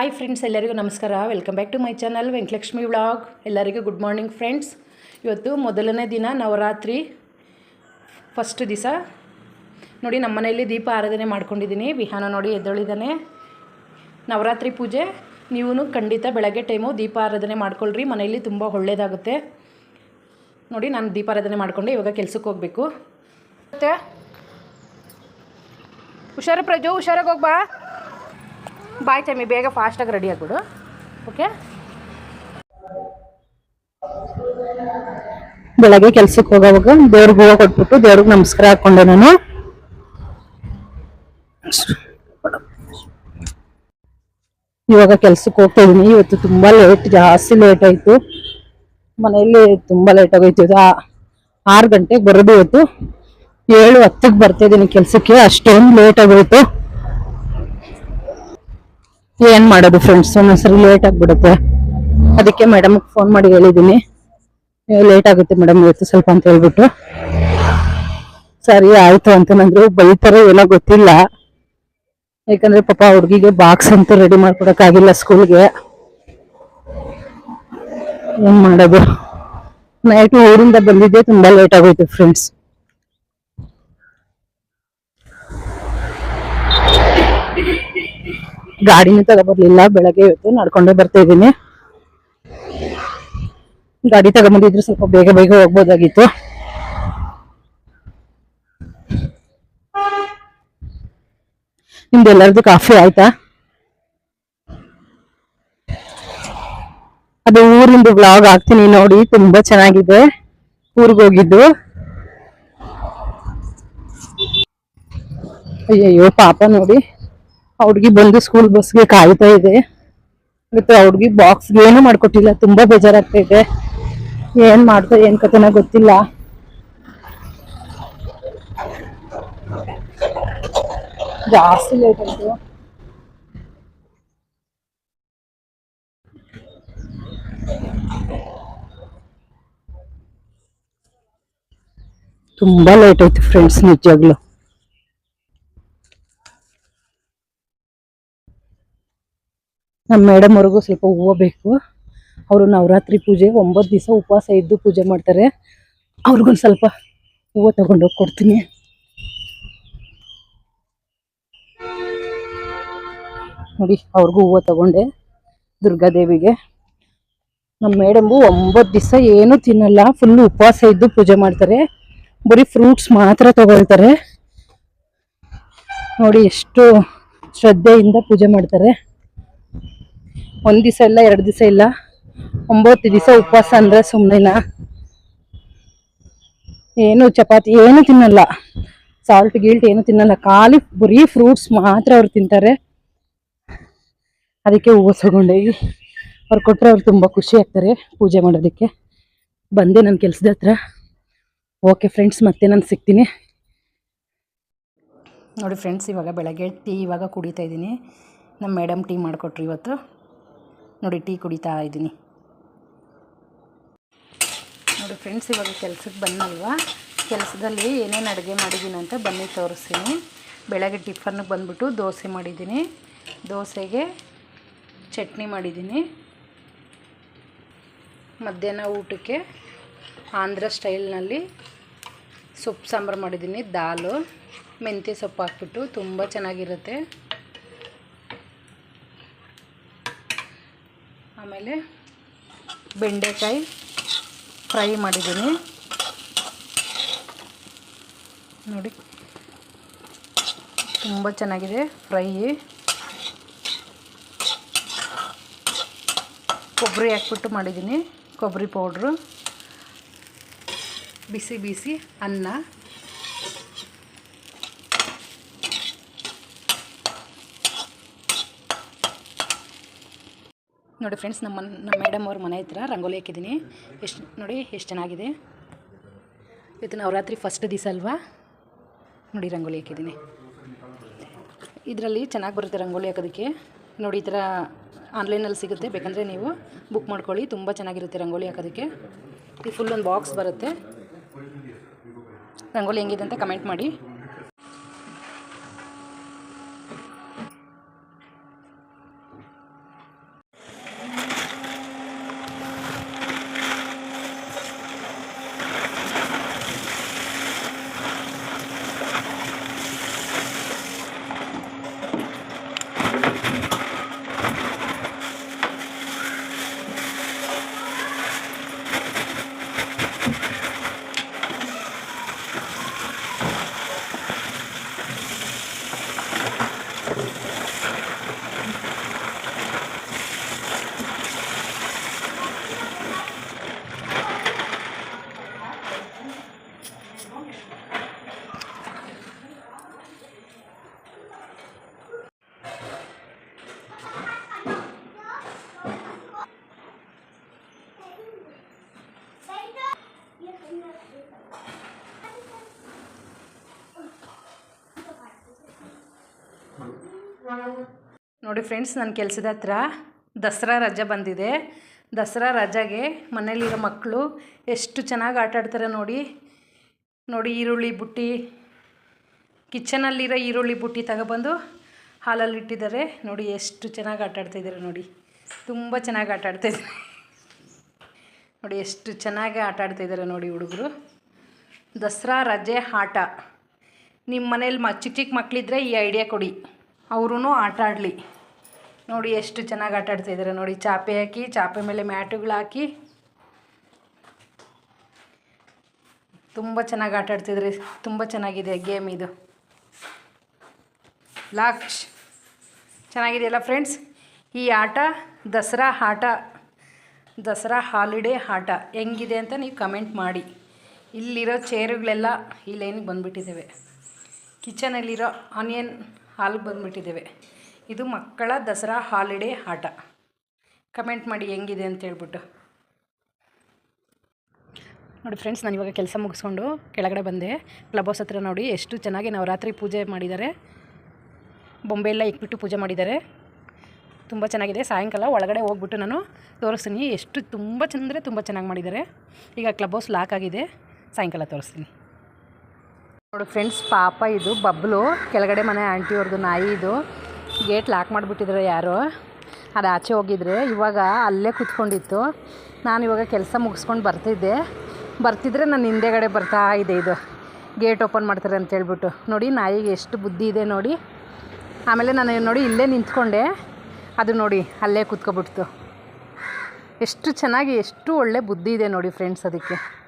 Hi friends ಎಲ್ಲರಿಗೂ ನಮಸ್ಕಾರ. Welcome back to my channel Venkatalakshmi vlog ಎಲ್ಲರಿಗೂ ಗುಡ್ ಮಾರ್ನಿಂಗ್ ಫ್ರೆಂಡ್ಸ್ ಇವತ್ತು ಮೊದಲನೇ ದಿನ ನವರಾತ್ರಿ. ಫಸ್ಟ್ ದಿವಸ. ನೋಡಿ, ನಮ್ಮ ಮನೆಯಲ್ಲಿ ದೀಪ ಆರಾಧನೆ ಮಾಡ್ಕೊಂಡಿದ್ದೀನಿ. ವಿಹಾನ ನೋಡಿ ಎದ್ದೊಳಿದ್ದಾನೆ ನವರಾತ್ರಿ ಪೂಜೆ. ನೀವು ಖಂಡಿತ ಬೆಳಗ್ಗೆ ಟೈಮು ದೀಪ ಆರಾಧನೆ ಮಾಡ್ಕೊಳ್ರಿ. ಮನೆಯಲ್ಲಿ ತುಂಬ ಒಳ್ಳೆಯದಾಗುತ್ತೆ ನೋಡಿ, ನಾನು ದೀಪಾರಾಧನೆ ಮಾಡಿಕೊಂಡು. ಇವಾಗ ಕೆಲ್ಸಕ್ಕೆ ಹೋಗಬೇಕು. ಮತ್ತೆ? ಹುಷಾರು ಪ್ರಜು, ಹುಷಾರಾಗಿ ಹೋಗ್ಬಾ ಬಾಯ್ ಟೈಮಿ, ಬೇಗ ಫಾಸ್ಟಾಗಿ ರೆಡಿ ಆಗಿಬಿಡು. ಓಕೆ ಬೆಳಗ್ಗೆ ಕೆಲ್ಸಕ್ಕೆ ಹೋಗೋವಾಗ ದೇವ್ರಿಗೆ ಹೂವು ಕೊಟ್ಬಿಟ್ಟು ದೇವ್ರಿಗೆ ನಮಸ್ಕಾರ ಹಾಕೊಂಡೆ ನಾನು. ಇವಾಗ ಕೆಲ್ಸಕ್ಕೆ ಹೋಗ್ತಾ ಇದ್ದೀನಿ ಇವತ್ತು ತುಂಬ ಲೇಟ್ ಜಾಸ್ತಿ ಲೇಟ್ ಆಯಿತು. ಮನೆಯಲ್ಲಿ ತುಂಬ ಲೇಟ್ ಆಗೋಯ್ತು. ಆರು ಗಂಟೆಗೆ ಬರೋದು ಇವತ್ತು. ಏಳು ಹತ್ತಕ್ಕೆ ಬರ್ತಾ ಇದ್ದೀನಿ ಕೆಲಸಕ್ಕೆ. ಅಷ್ಟೊಂದು ಲೇಟ್ ಆಗೋಯ್ತು. ಏನ್ ಮಾಡೋದು ಫ್ರೆಂಡ್ಸ್ ಒಂದೊಂದ್ಸರಿ ಲೇಟ್ ಆಗ್ಬಿಡುತ್ತೆ. ಅದಕ್ಕೆ ಮೇಡಮ್ ಫೋನ್ ಮಾಡಿ ಹೇಳಿದೀನಿ. ಲೇಟ್ ಆಗುತ್ತೆ ಮೇಡಮ್ ಇವತ್ತು ಸ್ವಲ್ಪ ಅಂತ ಹೇಳ್ಬಿಟ್ಟು. ಸರಿ, ಆಯ್ತು ಅಂತಂದ್ರೆ, ಬೈತಾರ, ಏನೋ ಗೊತ್ತಿಲ್ಲ. ಯಾಕಂದ್ರೆ ಪಾಪ ಹುಡುಗಿಗೆ ಬಾಕ್ಸ್ ಅಂತೂ ರೆಡಿ ಮಾಡ್ಕೊಡಕ್ಕಾಗಿಲ್ಲ ಸ್ಕೂಲ್ಗೆ ಏನ್ ಮಾಡೋದು? ನೈಟ್ ಊರಿಂದ ಬಂದಿದ್ದೆ, ತುಂಬಾ ಲೇಟ್ ಆಗೋಯ್ತು ಫ್ರೆಂಡ್ಸ್ ಗಾಡಿನೂ ತಗೊಬರ್ಲಿಲ್ಲ, ಬೆಳಗ್ಗೆ ಇವತ್ತು ನಡ್ಕೊಂಡೇ ಬರ್ತಾ ಇದ್ದೀನಿ. ಗಾಡಿ ತಗೊಂಬಂದಿದ್ರೆ ಸ್ವಲ್ಪ ಬೇಗ ಬೇಗ ಹೋಗ್ಬೋದಾಗಿತ್ತು. ನಿಮ್ದೆಲ್ಲರದು ಕಾಫಿ ಆಯ್ತಾ? ಅದು ಊರಿಂದ ಬ್ಲಾಗ್ ಹಾಕ್ತೀನಿ ನೋಡಿ, ತುಂಬಾ ಚೆನ್ನಾಗಿದೆ. ಊರಿಗೆ ಹೋಗಿದ್ದು. ಅಯ್ಯಯ್ಯೋ, ಪಾಪ ನೋಡಿ. ಆ ಹುಡ್ಗಿ ಬಂದು ಸ್ಕೂಲ್ ಬಸ್ಗೆ ಕಾಯ್ತಾ ಇದೆ. ಮತ್ತೆ ಆ ಹುಡ್ಗಿ ಬಾಕ್ಸ್ಗೆ ಏನು ಮಾಡ್ಕೊಟ್ಟಿಲ್ಲ, ತುಂಬಾ ಬೇಜಾರಾಗ್ತಾ ಇದೆ. ಏನ್ ಮಾಡ್ತಾ ಏನ್ ಕತೆನ ಗೊತ್ತಿಲ್ಲ. ಜಾಸ್ತಿ ಲೇಟ್ ಆಯ್ತು. ತುಂಬಾ ಲೇಟ್ ಆಯ್ತು ಫ್ರೆಂಡ್ಸ್ ನಿಜವಾಗ್ಲು ನಮ್ಮ ಮೇಡಮ್ ಅವ್ರಿಗೂ ಸ್ವಲ್ಪ ಹೂವು ಬೇಕು. ಅವರು ನವರಾತ್ರಿ ಪೂಜೆ, ಒಂಬತ್ತು ದಿವಸ ಉಪವಾಸ ಇದ್ದು ಪೂಜೆ ಮಾಡ್ತಾರೆ. ಅವ್ರಿಗೊಂದು ಸ್ವಲ್ಪ ಹೂವು ತಗೊಂಡೋಗಿ ಕೊಡ್ತೀನಿ. ನೋಡಿ, ಅವ್ರಿಗೂ ಹೂವು ತಗೊಂಡೆ ದುರ್ಗಾದೇವಿಗೆ ನಮ್ಮ ಮೇಡಮು ಒಂಬತ್ತು ದಿವಸ ಏನೂ ತಿನ್ನಲ್ಲ ಫುಲ್ ಉಪವಾಸ ಇದ್ದು ಪೂಜೆ ಮಾಡ್ತಾರೆ. ಬರೀ ಫ್ರೂಟ್ಸ್ ಮಾತ್ರ ತಗೊಳ್ತಾರೆ. ನೋಡಿ, ಎಷ್ಟು ಶ್ರದ್ಧೆಯಿಂದ ಪೂಜೆ ಮಾಡ್ತಾರೆ. ಒಂದ್ ದಿವಸ ಇಲ್ಲ, ಎರಡು ದಿವಸ ಇಲ್ಲ. ಒಂಬತ್ತು ದಿವಸ ಉಪವಾಸ ಅಂದ್ರೆ ಸುಮ್ಮನೆನಾ ಏನು ಚಪಾತಿ, ಏನು ತಿನ್ನಲ್ಲ. ಸಾಲ್ಟ್ ಗೀಲ್ಟ್ ಏನು ತಿನ್ನಲ್ಲ. ಖಾಲಿ ಬರೀ ಫ್ರೂಟ್ಸ್ ಮಾತ್ರ ಅವ್ರು ತಿಂತಾರೆ. ಅದಕ್ಕೆ ಹೂವು ತಗೊಂಡೋಗಿ ಅವ್ರು ಕೊಟ್ಟರೆ ಅವ್ರು ತುಂಬ ಖುಷಿ ಆಗ್ತಾರೆ ಪೂಜೆ ಮಾಡೋದಕ್ಕೆ. ಬಂದೆ ನನ್ನ ಕೆಲಸದ ಹತ್ರ. ಓಕೆ ಫ್ರೆಂಡ್ಸ್ ಮತ್ತೆ ನಾನು ಸಿಗ್ತೀನಿ. ನೋಡಿ ಫ್ರೆಂಡ್ಸ್ ಇವಾಗ ಬೆಳಗ್ಗೆ ಟೀ ಇವಾಗ ಕುಡಿತಾ ಇದ್ದೀನಿ. ನಮ್ಮ ಮೇಡಮ್ ಟೀ ಮಾಡಿಕೊಟ್ರು ಇವತ್ತು. ನೋಡಿ, ಟೀ ಕುಡಿತಾ ಇದ್ದೀನಿ. ನೋಡಿ ಫ್ರೆಂಡ್ಸ್ ಇವಾಗ ಕೆಲ್ಸಕ್ಕೆ ಬಂದಲ್ವಾ ಕೆಲಸದಲ್ಲಿ ಏನೇನು ಅಡುಗೆ ಮಾಡಿದ್ದೀನಿ ಅಂತ ಬನ್ನಿ ತೋರಿಸ್ತೀನಿ. ಬೆಳಗ್ಗೆ ಟಿಫನ್ಗೆ ಬಂದುಬಿಟ್ಟು ದೋಸೆ ಮಾಡಿದ್ದೀನಿ ದೋಸೆಗೆ ಚಟ್ನಿ ಮಾಡಿದ್ದೀನಿ ಮಧ್ಯಾಹ್ನ ಊಟಕ್ಕೆ ಆಂಧ್ರ ಸ್ಟೈಲ್ನಲ್ಲಿ ಸೊಪ್ಪು ಸಾಂಬಾರು ಮಾಡಿದ್ದೀನಿ ದಾಲು. ಮೆಂತ್ಯ ಸೊಪ್ಪು ಹಾಕ್ಬಿಟ್ಟು ತುಂಬ ಚೆನ್ನಾಗಿರುತ್ತೆ. ಆಮೇಲೆ ಬೆಂಡೆಕಾಯಿ ಫ್ರೈ ಮಾಡಿದ್ದೀನಿ. ನೋಡಿ, ತುಂಬ ಚೆನ್ನಾಗಿದೆ ಫ್ರೈ. ಕೊಬ್ಬರಿ ಹಾಕ್ಬಿಟ್ಟು ಮಾಡಿದ್ದೀನಿ, ಕೊಬ್ಬರಿ ಪೌಡ್ರು. ಬಿಸಿ ಬಿಸಿ ಅನ್ನ. ನೋಡಿ ಫ್ರೆಂಡ್ಸ್ ನಮ್ಮ ನಮ್ಮ ಮೇಡಮ್ ಅವ್ರ ಮನೆ ಹತ್ರ ರಂಗೋಲಿ ಹಾಕಿದ್ದೀನಿ. ಎಷ್ಟು, ನೋಡಿ ಎಷ್ಟು ಚೆನ್ನಾಗಿದೆ. ಇವತ್ತು ನವರಾತ್ರಿ ಫಸ್ಟ್ ದಿವಸ ಅಲ್ವಾ? ನೋಡಿ ರಂಗೋಲಿ ಹಾಕಿದ್ದೀನಿ. ಇದರಲ್ಲಿ ಚೆನ್ನಾಗಿ ಬರುತ್ತೆ ರಂಗೋಲಿ ಹಾಕೋದಕ್ಕೆ. ನೋಡಿ ಈ ಥರ ಆನ್ಲೈನಲ್ಲಿ ಸಿಗುತ್ತೆ. ಬೇಕಂದರೆ ನೀವು ಬುಕ್ ಮಾಡ್ಕೊಳ್ಳಿ. ತುಂಬ ಚೆನ್ನಾಗಿರುತ್ತೆ ರಂಗೋಲಿ ಹಾಕೋದಕ್ಕೆ. ಈ ಫುಲ್ ಒಂದು ಬಾಕ್ಸ್ ಬರುತ್ತೆ. ರಂಗೋಲಿ ಹೆಂಗಿದೆ ಅಂತ ಕಮೆಂಟ್ ಮಾಡಿ. ನೋಡಿ ಫ್ರೆಂಡ್ಸ್ ನನ್ನ ಕೆಲಸದ ಹತ್ರ ದಸರಾ ರಜೆ ಬಂದಿದೆ. ದಸರಾ ರಜೆಗೆ ಮನೇಲಿರೋ ಮಕ್ಕಳು ಎಷ್ಟು ಚೆನ್ನಾಗಿ ಆಟಾಡ್ತಾರೆ ನೋಡಿ. ನೋಡಿ ಈರುಳ್ಳಿ ಬುಟ್ಟಿ, ಕಿಚನಲ್ಲಿರೋ ಈರುಳ್ಳಿ ಬುಟ್ಟಿ ತಗೊಬಂದು ಹಾಲಲ್ಲಿ ಇಟ್ಟಿದ್ದಾರೆ. ನೋಡಿ ಎಷ್ಟು ಚೆನ್ನಾಗಿ ಆಟ ಆಡ್ತಾಯಿದ್ದಾರೆ ನೋಡಿ. ತುಂಬ ಚೆನ್ನಾಗಿ ಆಟ ಆಡ್ತಾಯಿದ್ದಾರೆ ನೋಡಿ ಎಷ್ಟು ಚೆನ್ನಾಗಿ ಆಟಾಡ್ತಾಯಿದ್ದಾರೆ ನೋಡಿ ಹುಡುಗರು. ದಸರಾ ರಜೆ ಆಟ. ನಿಮ್ಮ ಮನೇಲಿ ಮ ಚಿಕ್ಕ ಚಿಕ್ಕ ಮಕ್ಕಳಿದ್ರೆ ಈ ಐಡಿಯಾ ಕೊಡಿ. ಅವರೂ ಆಟ ಆಡಲಿ ನೋಡಿ ಎಷ್ಟು ಚೆನ್ನಾಗಿ ಆಟ ನೋಡಿ ಚಾಪೆ ಹಾಕಿ, ಚಾಪೆ ಮೇಲೆ ಮ್ಯಾಟುಗಳು ಹಾಕಿ. ತುಂಬ ಚೆನ್ನಾಗಿ ಆಟ ಆಡ್ತಿದ್ರಿ ತುಂಬ ಚೆನ್ನಾಗಿದೆ ಗೇಮ್ ಇದು. ಲಾಕ್ಷ್ ಚೆನ್ನಾಗಿದೆಯಲ್ಲ ಫ್ರೆಂಡ್ಸ್? ಈ ಆಟ, ದಸರಾ ಆಟ, ದಸರಾ ಹಾಲಿಡೇ ಆಟ ಹೆಂಗಿದೆ ಅಂತ ನೀವು ಕಮೆಂಟ್ ಮಾಡಿ. ಇಲ್ಲಿರೋ ಚೇರುಗಳೆಲ್ಲ ಈ ಲೈನಿಗೆ ಬಂದುಬಿಟ್ಟಿದ್ದಾವೆ. ಕಿಚನಲ್ಲಿರೋ ಆನಿಯನ್ ಹಾಲ್ಗೆ ಬಂದುಬಿಟ್ಟಿದ್ದೇವೆ. ಇದು ಮಕ್ಕಳ ದಸರಾ ಹಾಲಿಡೇ ಆಟ. ಕಮೆಂಟ್ ಮಾಡಿ ಹೆಂಗಿದೆ ಅಂತ ಹೇಳ್ಬಿಟ್ಟು. ನೋಡಿ ಫ್ರೆಂಡ್ಸ್, ನಾನು ಇವಾಗ ಕೆಲಸ ಮುಗಿಸ್ಕೊಂಡು ಕೆಳಗಡೆ ಬಂದೆ. ಕ್ಲಬ್ ಹೌಸ್ ಹತ್ರ ನೋಡಿ ಎಷ್ಟು ಚೆನ್ನಾಗಿ ನವರಾತ್ರಿ ಪೂಜೆ ಮಾಡಿದ್ದಾರೆ. ಬೊಂಬೆ ಎಲ್ಲ ಇಕ್ಬಿಟ್ಟು ಪೂಜೆ ಮಾಡಿದ್ದಾರೆ. ತುಂಬ ಚೆನ್ನಾಗಿದೆ. ಸಾಯಂಕಾಲ ಒಳಗಡೆ ಹೋಗ್ಬಿಟ್ಟು ನಾನು ತೋರಿಸ್ತೀನಿ. ಎಷ್ಟು ತುಂಬ ಚೆಂದರೆ ತುಂಬ ಚೆನ್ನಾಗಿ ಮಾಡಿದ್ದಾರೆ. ಈಗ ಕ್ಲಬ್ ಹೌಸ್ ಲಾಕ್ ಆಗಿದೆ. ಸಾಯಂಕಾಲ ತೋರಿಸ್ತೀನಿ. ನೋಡಿ ಫ್ರೆಂಡ್ಸ್ ಪಾಪ ಇದು, ಬಬ್ಲು, ಕೆಳಗಡೆ ಮನೆ ಆಂಟಿಯವ್ರದ್ದು ನಾಯಿ ಇದು. ಗೇಟ್ ಲಾಕ್ ಮಾಡಿಬಿಟ್ಟಿದ್ರು ಯಾರು. ಅದು ಆಚೆ ಹೋಗಿದ್ರೆ. ಇವಾಗ ಅಲ್ಲೇ ಕೂತ್ಕೊಂಡಿತ್ತು. ನಾನು ಇವಾಗ ಕೆಲಸ ಮುಗಿಸ್ಕೊಂಡು ಬರ್ತಿದ್ದೆ. ಬರ್ತಿದ್ರೆ ನಾನು ಹಿಂದೆಗಡೆ ಬರ್ತಾ ಇದೆ ಇದು. ಗೇಟ್ ಓಪನ್ ಮಾಡ್ತಾರೆ ಅಂತ ಹೇಳ್ಬಿಟ್ಟು. ನೋಡಿ, ನಾಯಿಗೆ ಎಷ್ಟು ಬುದ್ಧಿ ಇದೆ ನೋಡಿ. ಆಮೇಲೆ ನಾನು ನೋಡಿ ಇಲ್ಲೇ ನಿಂತ್ಕೊಂಡೆ. ಅದು ನೋಡಿ, ಅಲ್ಲೇ ಕೂತ್ಕೊಬಿಡ್ತು. ಎಷ್ಟು ಚೆನ್ನಾಗಿ, ಎಷ್ಟು ಒಳ್ಳೆ ಬುದ್ಧಿ ಇದೆ ನೋಡಿ ಫ್ರೆಂಡ್ಸ್ ಅದಕ್ಕೆ.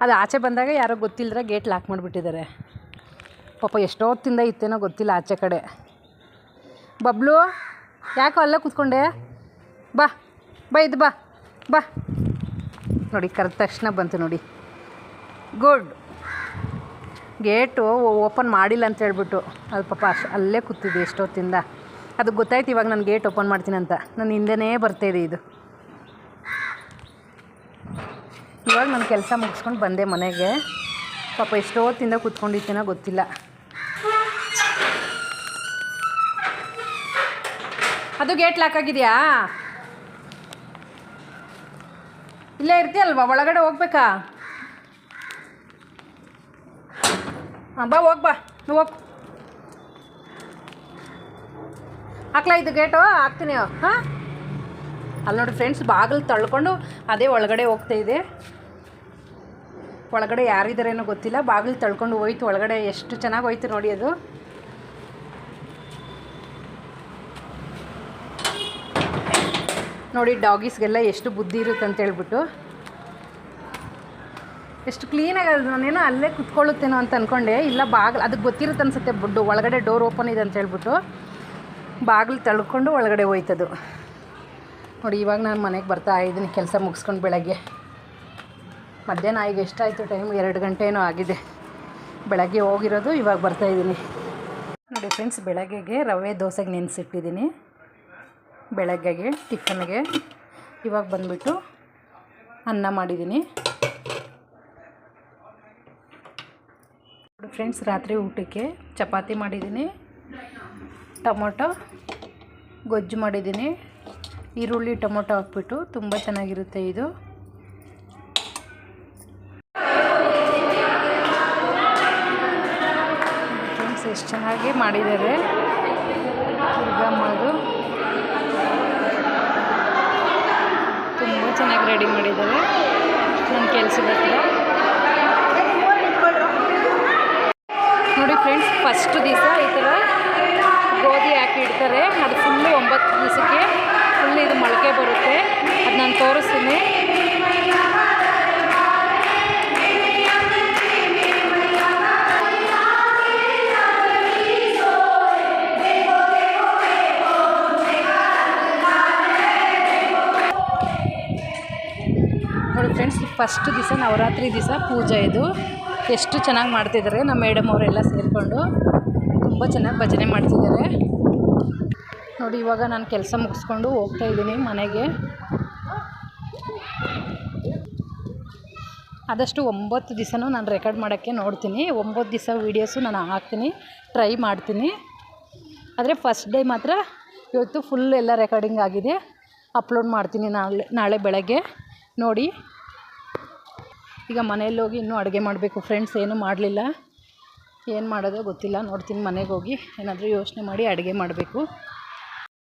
ಅದು ಆಚೆ ಬಂದಾಗ ಯಾರೋ ಗೊತ್ತಿಲ್ಲದ್ರೆ ಗೇಟ್ ಲಾಕ್ ಮಾಡಿಬಿಟ್ಟಿದ್ದಾರೆ. ಪಾಪ ಎಷ್ಟೊತ್ತಿಂದ ಇತ್ತೇನೋ ಗೊತ್ತಿಲ್ಲ ಆಚೆ ಕಡೆ. ಬಬ್ಲು, ಯಾಕೋ ಅಲ್ಲೇ ಕೂತ್ಕೊಂಡೆ? ಬಾ ಬಾ, ಇದು ಬಾ ಬಾ. ನೋಡಿ, ಕರೆದ ತಕ್ಷಣ ಬಂತು ನೋಡಿ. ಗುಡ್. ಗೇಟು ಓಪನ್ ಮಾಡಿಲ್ಲ ಅಂತ ಹೇಳ್ಬಿಟ್ಟು. ಅದು ಪಾಪ ಅಷ್ಟು ಅಲ್ಲೇ ಕೂತಿದ್ದೆ ಎಷ್ಟೊತ್ತಿಂದ. ಅದು ಗೊತ್ತಾಯ್ತು ಇವಾಗ ನಾನು ಗೇಟ್ ಓಪನ್ ಮಾಡ್ತೀನಿ ಅಂತ. ನನ್ನ ಹಿಂದೆನೇ ಬರ್ತಾಯಿದೆ ಇದು. ಇವಾಗ ನಾನು ಕೆಲಸ ಮುಗಿಸ್ಕೊಂಡು ಬಂದೆ ಮನೆಗೆ. ಪಾಪ ಎಷ್ಟೊತ್ತಿಂದ ಕೂತ್ಕೊಂಡಿದ್ದೀನೋ ಗೊತ್ತಿಲ್ಲ. ಅದು ಗೇಟ್ ಲಾಕ್ ಆಗಿದೆಯಾ? ಇಲ್ಲೇ ಇರ್ತೀಯಲ್ವಾ? ಒಳಗಡೆ ಹೋಗ್ಬೇಕಾ? ಹಾಂ, ಬಾ ಹೋಗ್ಬಾ ಹೋಗ್. ಹಾಕ್ಲಾ ಇದು ಗೇಟು? ಹಾಕ್ತೀನಿ. ಹಾಂ? ಅಲ್ಲಿ ನೋಡಿ ಫ್ರೆಂಡ್ಸ್ ಬಾಗಿಲು ತಳ್ಕೊಂಡು ಅದೇ ಒಳಗಡೆ ಹೋಗ್ತಾ ಇದೆ. ಒಳಗಡೆ ಯಾರಿದ್ದಾರೇನೋ ಗೊತ್ತಿಲ್ಲ. ಬಾಗಿಲು ತಳ್ಕೊಂಡು ಹೋಯ್ತು. ಒಳಗಡೆ ಎಷ್ಟು ಚೆನ್ನಾಗಿ ಹೋಯ್ತು ನೋಡಿ ಅದು. ನೋಡಿ, ಡಾಗೀಸ್ಗೆಲ್ಲ ಎಷ್ಟು ಬುದ್ಧಿ ಇರುತ್ತೆ ಅಂತ ಹೇಳ್ಬಿಟ್ಟು. ಎಷ್ಟು ಕ್ಲೀನಾಗಿ ಅದು ನಾನೇನೋ ಅಲ್ಲೇ ಕುತ್ಕೊಳ್ಳುತ್ತೇನೋ ಅಂತ ಅಂದ್ಕೊಂಡೆ ಇಲ್ಲ, ಬಾಗಿಲು, ಅದಕ್ಕೆ ಗೊತ್ತಿರುತ್ತೆ ಅನ್ಸುತ್ತೆ ಬುಡ್ಡು. ಒಳಗಡೆ ಡೋರ್ ಓಪನ್ ಇದೆ ಅಂತ ಹೇಳ್ಬಿಟ್ಟು. ಬಾಗಿಲು ತಳ್ಕೊಂಡು ಒಳಗಡೆ ಹೋಯ್ತದು. ನೋಡಿ, ಇವಾಗ ನಾನು ಮನೆಗೆ ಬರ್ತಾ ಇದ್ದೀನಿ. ಕೆಲಸ ಮುಗಿಸ್ಕೊಂಡು ಬೆಳಗ್ಗೆ. ಮಧ್ಯಾಹ್ನ ಈಗ ಎಷ್ಟಾಯಿತು? ಟೈಮ್ ಎರಡು ಗಂಟೆ ಆಗಿದೆ. ಬೆಳಗ್ಗೆ ಹೋಗಿರೋದು, ಇವಾಗ ಬರ್ತಾಯಿದ್ದೀನಿ ನೋಡಿ ಫ್ರೆಂಡ್ಸ್ ಬೆಳಗ್ಗೆಗೆ ರವೆ ದೋಸೆಗೆ ನೆನೆಸಿಟ್ಟಿದ್ದೀನಿ. ಬೆಳಗ್ಗೆಗೆ, ಟಿಫನ್ಗೆ. ಇವಾಗ ಬಂದುಬಿಟ್ಟು ಅನ್ನ ಮಾಡಿದ್ದೀನಿ. ಫ್ರೆಂಡ್ಸ್ ರಾತ್ರಿ ಊಟಕ್ಕೆ ಚಪಾತಿ ಮಾಡಿದ್ದೀನಿ. ಟೊಮೊಟೊ ಗೊಜ್ಜು ಮಾಡಿದ್ದೀನಿ. ಈರುಳ್ಳಿ, ಟೊಮೊಟೊ ಹಾಕ್ಬಿಟ್ಟು ತುಂಬ ಚೆನ್ನಾಗಿರುತ್ತೆ ಇದು ಫ್ರೆಂಡ್ಸ್ ಎಷ್ಟು ಚೆನ್ನಾಗಿ ಮಾಡಿದ್ದಾರೆ. ತಿರ್ಗಮ್ಮದು ತುಂಬ ಚೆನ್ನಾಗಿ ರೆಡಿ ಮಾಡಿದ್ದಾರೆ. ನನ್ನ ಕೆಲಸ ನೋಡಿ ಫ್ರೆಂಡ್ಸ್ ಫಸ್ಟ್ ದಿವಸ ಈ ಥರ ನೋಡಿ ಫ್ರೆಂಡ್ಸ್ ಫಸ್ಟ್ ದಿವಸ ನವರಾತ್ರಿ ದಿವಸ ಪೂಜೆ ಇದು. ಎಷ್ಟು ಚೆನ್ನಾಗಿ ಮಾಡ್ತಿದ್ದಾರೆ ನಮ್ಮ ಮೇಡಮ್ ಅವರೆಲ್ಲ ಸೇರಿಕೊಂಡು. ತುಂಬ ಚೆನ್ನಾಗಿ ಭಜನೆ ಮಾಡ್ತಿದ್ದಾರೆ ನೋಡಿ, ಇವಾಗ ನಾನು ಕೆಲಸ ಮುಗಿಸ್ಕೊಂಡು ಹೋಗ್ತಾ ಇದ್ದೀನಿ ಮನೆಗೆ. ಆದಷ್ಟು ಒಂಬತ್ತು ದಿವಸನೂ ನಾನು ರೆಕಾರ್ಡ್ ಮಾಡೋಕ್ಕೆ ನೋಡ್ತೀನಿ. ಒಂಬತ್ತು ದಿವಸ ವೀಡಿಯೋಸು ನಾನು ಹಾಕ್ತೀನಿ ಟ್ರೈ ಮಾಡ್ತೀನಿ. ಆದರೆ ಫಸ್ಟ್ ಡೇ ಮಾತ್ರ ಇವತ್ತು ಫುಲ್ ಎಲ್ಲ ರೆಕಾರ್ಡಿಂಗ್ ಆಗಿದೆ. ಅಪ್ಲೋಡ್ ಮಾಡ್ತೀನಿ ನಾಳೆ ನಾಳೆ ಬೆಳಗ್ಗೆ. ನೋಡಿ. ಈಗ ಮನೆಯಲ್ಲಿ ಹೋಗಿ ಇನ್ನೂ ಅಡುಗೆ ಮಾಡಬೇಕು. ಫ್ರೆಂಡ್ಸ್ ಏನೂ ಮಾಡಲಿಲ್ಲ. ಏನು ಮಾಡೋದೋ ಗೊತ್ತಿಲ್ಲ. ನೋಡ್ತೀನಿ ಮನೆಗೆ ಹೋಗಿ. ಏನಾದರೂ ಯೋಚನೆ ಮಾಡಿ ಅಡುಗೆ ಮಾಡಬೇಕು.